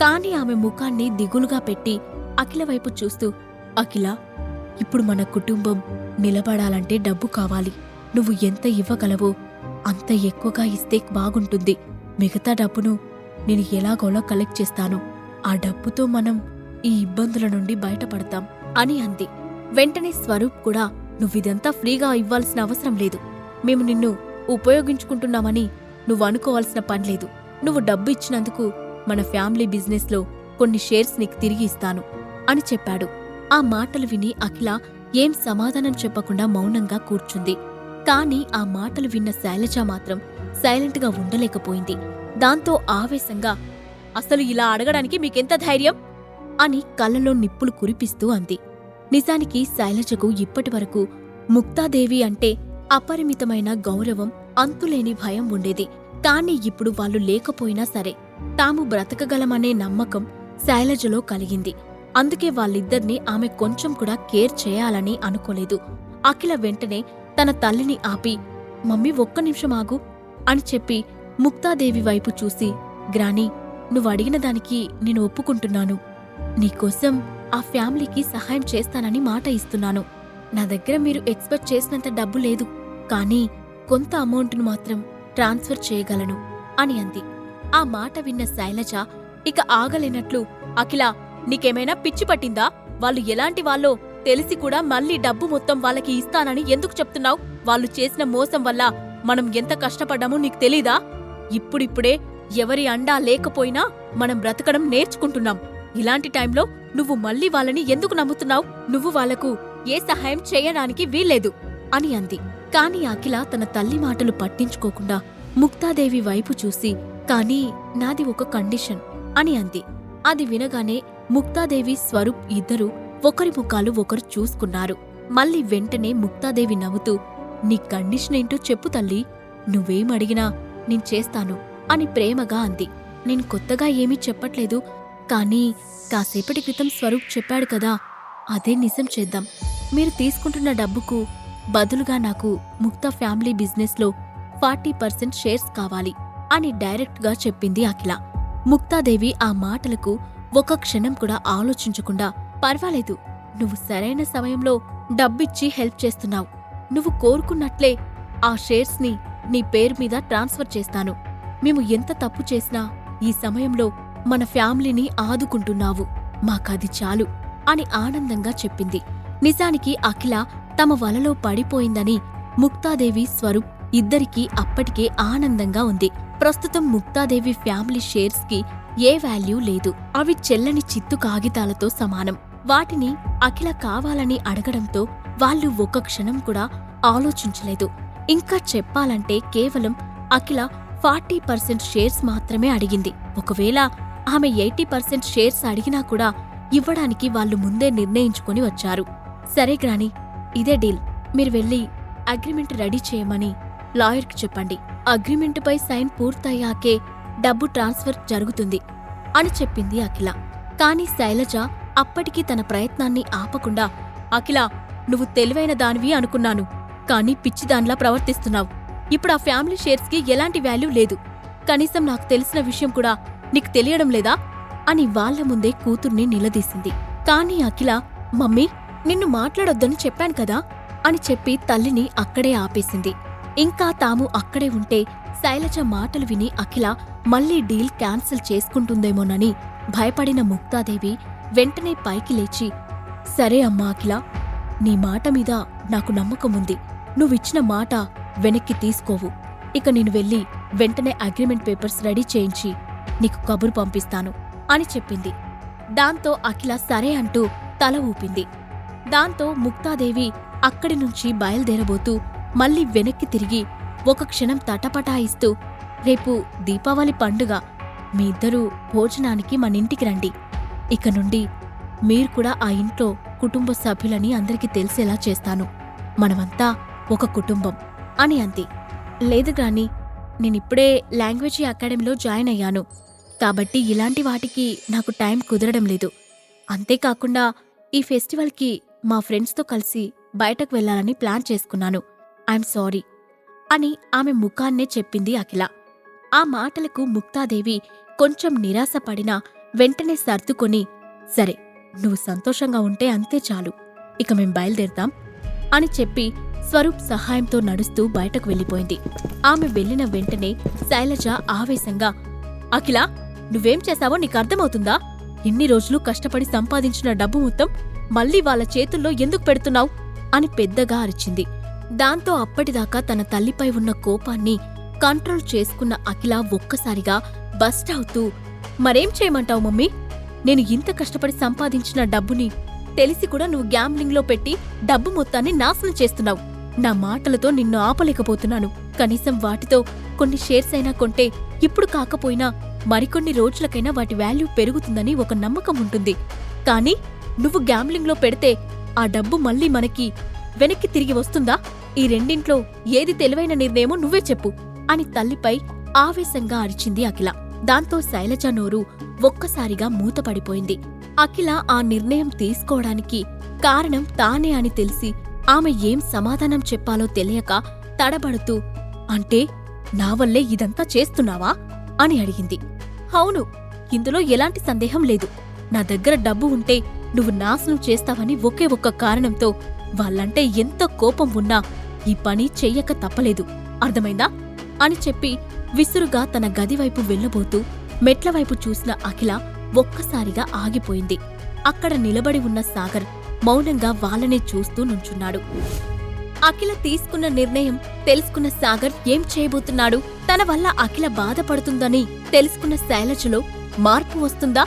కాని ఆమె ముఖాన్ని దిగులుగా పెట్టి అఖిల వైపు చూస్తూ అఖిల ఇప్పుడు మన కుటుంబం నిలబడాలంటే డబ్బు కావాలి. నువ్వు ఎంత ఇవ్వగలవో అంత ఎక్కువగా ఇస్తే బాగుంటుంది. మిగతా డబ్బును నేను ఎలాగోలా కలెక్ట్ చేస్తాను. ఆ డబ్బుతో మనం ఈ ఇబ్బందుల నుండి బయటపడతాం అని అంది. వెంటనే స్వరూప్ కూడా నువ్విదంతా ఫ్రీగా ఇవ్వాల్సిన అవసరం లేదు. మేము నిన్ను ఉపయోగించుకుంటున్నామని నువ్వు అనుకోవాల్సిన పనిలేదు నువ్వు డబ్బు ఇచ్చినందుకు మన ఫ్యామిలీ బిజినెస్లో కొన్ని షేర్స్ నీకు తిరిగి ఇస్తాను అని చెప్పాడు. ఆ మాటలు విని అఖిల ఏం సమాధానం చెప్పకుండా మౌనంగా కూర్చుంది. కాని ఆ మాటలు విన్న శైలజ మాత్రం సైలెంట్గా ఉండలేకపోయింది. దాంతో ఆవేశంగా అసలు ఇలా అడగడానికి మీకెంత ధైర్యం? అని కళ్ళలో నిప్పులు కురిపిస్తూ అంది. నిజానికి శైలజకు ఇప్పటివరకు ముక్తాదేవి అంటే అపరిమితమైన గౌరవం అంతులేని భయం ఉండేది. కాని ఇప్పుడు వాళ్ళు లేకపోయినా సరే తాము బ్రతకగలమనే నమ్మకం శైలజలో కలిగింది. అందుకే వాళ్ళిద్దర్నీ ఆమె కొంచెం కూడా కేర్ చేయాలని అనుకోలేదు. అఖిల వెంటనే తన తల్లిని ఆపి మమ్మీ ఒక్క నిమిషం ఆగు అని చెప్పి ముక్తాదేవి వైపు చూసి గ్రాని నువ్వు అడిగిన దానికి నేను ఒప్పుకుంటున్నాను. నీకోసం ఆ ఫ్యామిలీకి సహాయం చేస్తానని మాట ఇస్తున్నాను. నా దగ్గర మీరు ఎక్స్పెక్ట్ చేసినంత డబ్బు లేదు కానీ కొంత అమౌంట్ను మాత్రం ట్రాన్స్ఫర్ చేయగలను అని అంది. ఆ మాట విన్న శైలజ ఇక ఆగలేనట్లు అఖిల నీకేమైనా పిచ్చి పట్టిందా? వాళ్ళు ఎలాంటి వాళ్ళో తెలిసి కూడా మళ్ళీ డబ్బు మొత్తం వాళ్ళకి ఇస్తానని ఎందుకు చెప్తున్నావు? వాళ్ళు చేసిన మోసం వల్ల మనం ఎంత కష్టపడ్డామో నీకు తెలీదా? ఇప్పుడిప్పుడే ఎవరి అండా లేకపోయినా మనం బ్రతకడం నేర్చుకుంటున్నాం. ఇలాంటి టైంలో నువ్వు మళ్ళీ వాళ్ళని ఎందుకు నమ్ముతున్నావు? నువ్వు వాళ్ళకు ఏ సహాయం చేయడానికి వీల్లేదు అని అంది. కాని అఖిల తన తల్లి మాటలు పట్టించుకోకుండా ముక్తాదేవి వైపు చూసి కానీ నాది ఒక కండిషన్ అని అంది. అది వినగానే ముక్తాదేవి స్వరూప్ ఇద్దరూ ఒకరి ముఖాలు ఒకరు చూసుకున్నారు. మళ్ళీ వెంటనే ముక్తాదేవి నవ్వుతూ నీ కండిషన్ ఏంటో చెప్పు తల్లి. నువ్వేమడిగినా నేను చేస్తాను అని ప్రేమగా అంది. నేను కొత్తగా ఏమీ చెప్పట్లేదు. కానీ కాసేపటి క్రితం స్వరూప్ చెప్పాడు కదా. అదే నిజం చేద్దాం. మీరు తీసుకుంటున్న డబ్బుకు బదులుగా నాకు ముక్తా ఫ్యామిలీ బిజినెస్లో ఫార్టీ పర్సెంట్ షేర్స్ కావాలి. అని డైరెక్ట్గా చెప్పింది అఖిల. ముక్తాదేవి ఆ మాటలకు ఒక క్షణం కూడా ఆలోచించకుండా పర్వాలేదు నువ్వు సరైన సమయంలో డబ్బిచ్చి హెల్ప్ చేస్తున్నావు. నువ్వు కోరుకున్నట్లే ఆ షేర్స్ని నీ పేరు మీద ట్రాన్స్ఫర్ చేస్తాను. మేము ఎంత తప్పు చేసినా ఈ సమయంలో మన ఫ్యామిలీని ఆదుకుంటున్నావు. మాకది చాలు అని ఆనందంగా చెప్పింది. నిజానికి అఖిల తమ వలలో పడిపోయిందని ముక్తాదేవి స్వరూప్ ఇద్దరికీ అప్పటికే ఆనందంగా ఉంది. ప్రస్తుతం ముక్తాదేవి ఫ్యామిలీ షేర్స్కి ఏ వాల్యూ లేదు. అవి చెల్లని చిత్తు కాగితాలతో సమానం. వాటిని అఖిల కావాలని అడగడంతో వాళ్ళు ఒక్క క్షణం కూడా ఆలోచించలేదు. ఇంకా చెప్పాలంటే కేవలం అఖిల ఫార్టీ పర్సెంట్ షేర్స్ మాత్రమే అడిగింది. ఒకవేళ ఆమె ఎయిటీ పర్సెంట్ షేర్స్ అడిగినా కూడా ఇవ్వడానికి వాళ్ళు ముందే నిర్ణయించుకొని వచ్చారు. సరే గ్రాని ఇదే డీల్. మీరు వెళ్ళి అగ్రిమెంట్ రెడీ చేయమని లాయర్కి చెప్పండి. అగ్రిమెంటుపై సైన్ పూర్తయ్యాకే డబ్బు ట్రాన్స్ఫర్ జరుగుతుంది అని చెప్పింది అఖిల. కాని శైలజ అప్పటికీ తన ప్రయత్నాన్ని ఆపకుండా అఖిల నువ్వు తెలివైన దానివి అనుకున్నాను కానీ పిచ్చిదానిలా ప్రవర్తిస్తున్నావు. ఇప్పుడు ఆ ఫ్యామిలీ షేర్స్కి ఎలాంటి వాల్యూ లేదు. కనీసం నాకు తెలిసిన విషయం కూడా నీకు తెలియడం లేదా? అని వాళ్ళ ముందే కూతుర్ని నిలదీసింది. కాని అఖిల మమ్మీ నిన్ను మాట్లాడొద్దని చెప్పాను కదా? అని చెప్పి తల్లిని అక్కడే ఆపేసింది. ఇంకా తాము అక్కడే ఉంటే శైలజ మాటలు విని అఖిల మళ్ళీ డీల్ క్యాన్సిల్ చేసుకుంటుందేమోనని భయపడిన ముక్తాదేవి వెంటనే పైకి లేచి సరే అమ్మా అఖిల నీ మాట మీద నాకు నమ్మకముంది నువ్విచ్చిన మాట వెనక్కి తీసుకోవు. ఇక నేను వెళ్ళి వెంటనే అగ్రిమెంట్ పేపర్స్ రెడీ చేయించి నీకు కబురు పంపిస్తాను అని చెప్పింది. దాంతో అఖిల సరే అంటూ తల ఊపింది. దాంతో ముక్తాదేవి అక్కడి నుంచి బయలుదేరబోతూ మళ్ళీ వెనక్కి తిరిగి ఒక క్షణం తటపటాయిస్తూ రేపు దీపావళి పండుగ. మీ ఇద్దరూ భోజనానికి మన ఇంటికి రండి. ఇక నుండి మీరు కూడా ఆ ఇంట్లో కుటుంబ సభ్యులని అందరికీ తెలిసేలా చేస్తాను. మనమంతా ఒక కుటుంబం. అని అంది. లేదు గాని నేనిప్పుడే లాంగ్వేజ్ అకాడమీలో జాయిన్ అయ్యాను. కాబట్టి ఇలాంటి వాటికి నాకు టైం కుదరడం లేదు. అంతేకాకుండా ఈ ఫెస్టివల్కి మా ఫ్రెండ్స్తో కలిసి బయటకు వెళ్ళాలని ప్లాన్ చేసుకున్నాను. ఐఎమ్ సారీ అని ఆమె ముఖాన్నే చెప్పింది అఖిల. ఆ మాటలకు ముక్తాదేవి కొంచెం నిరాశపడినా వెంటనే సర్దుకొని సరే నువ్వు సంతోషంగా ఉంటే అంతే చాలు ఇక మేం బయలుదేరుతాం అని చెప్పి స్వరూప్ సహాయంతో నడుస్తూ బయటకు వెళ్ళిపోయింది. ఆమె వెళ్ళిన వెంటనే శైలజ ఆవేశంగా అఖిల నువ్వేం చేశావో నీకు అర్థమవుతుందా? ఇన్ని రోజులు కష్టపడి సంపాదించిన డబ్బు మొత్తం మళ్ళీ వాళ్ళ చేతుల్లో ఎందుకు పెడుతున్నావు? అని పెద్దగా అరిచింది. దాంతో అప్పటిదాకా తన తల్లిపై ఉన్న కోపాన్ని కంట్రోల్ చేసుకున్న అఖిల ఒక్కసారిగా బస్ట్ అవుతూ మరేం చేయమంటావు మమ్మీ? నేను ఇంత కష్టపడి సంపాదించిన డబ్బుని తెలిసి కూడా నువ్వు గ్యాంబ్లింగ్లో పెట్టి డబ్బు మొత్తాన్ని నాశనం చేస్తున్నావు. నా మాటలతో నిన్ను ఆపలేకపోతున్నాను. కనీసం వాటితో కొన్ని షేర్స్ అయినా కొంటే ఇప్పుడు కాకపోయినా మరికొన్ని రోజులకైనా వాటి వాల్యూ పెరుగుతుందని ఒక నమ్మకం ఉంటుంది. కానీ నువ్వు గ్యాంబ్లింగ్లో పెడితే ఆ డబ్బు మళ్ళీ మనకి వెనక్కి తిరిగి వస్తుందా? ఈ రెండింట్లో ఏది తెలివైన నిర్ణయమో నువ్వే చెప్పు అని తల్లిపై ఆవేశంగా అరిచింది అఖిల. దాంతో శైలజ నోరు ఒక్కసారిగా మూతపడిపోయింది. అఖిల ఆ నిర్ణయం తీసుకోవడానికి కారణం తానే అని తెలిసి ఆమె ఏం సమాధానం చెప్పాలో తెలియక తడబడుతూ అంటే నా వల్లే ఇదంతా చేస్తున్నావా? అని అడిగింది. అవును ఇందులో ఎలాంటి సందేహం లేదు. నా దగ్గర డబ్బు ఉంటే నువ్వు నాశనం చేస్తావని ఒకే ఒక్క కారణంతో వాళ్ళంటే ఎంత కోపం ఉన్నా ఈ పని చెయ్యక తప్పలేదు. అర్థమైందా? అని చెప్పి విసురుగా తన గదివైపు వెళ్ళబోతూ మెట్లవైపు చూసిన అఖిల ఒక్కసారిగా ఆగిపోయింది. అక్కడ నిలబడి ఉన్న సాగర్ మౌనంగా వాళ్ళనే చూస్తూ నుంచున్నాడు. అఖిల తీసుకున్న నిర్ణయం తెలుసుకున్న సాగర్ ఏం చేయబోతున్నాడు? తన వల్ల అఖిల బాధపడుతుందని తెలుసుకున్న శైలజలో మార్పు వస్తుందా?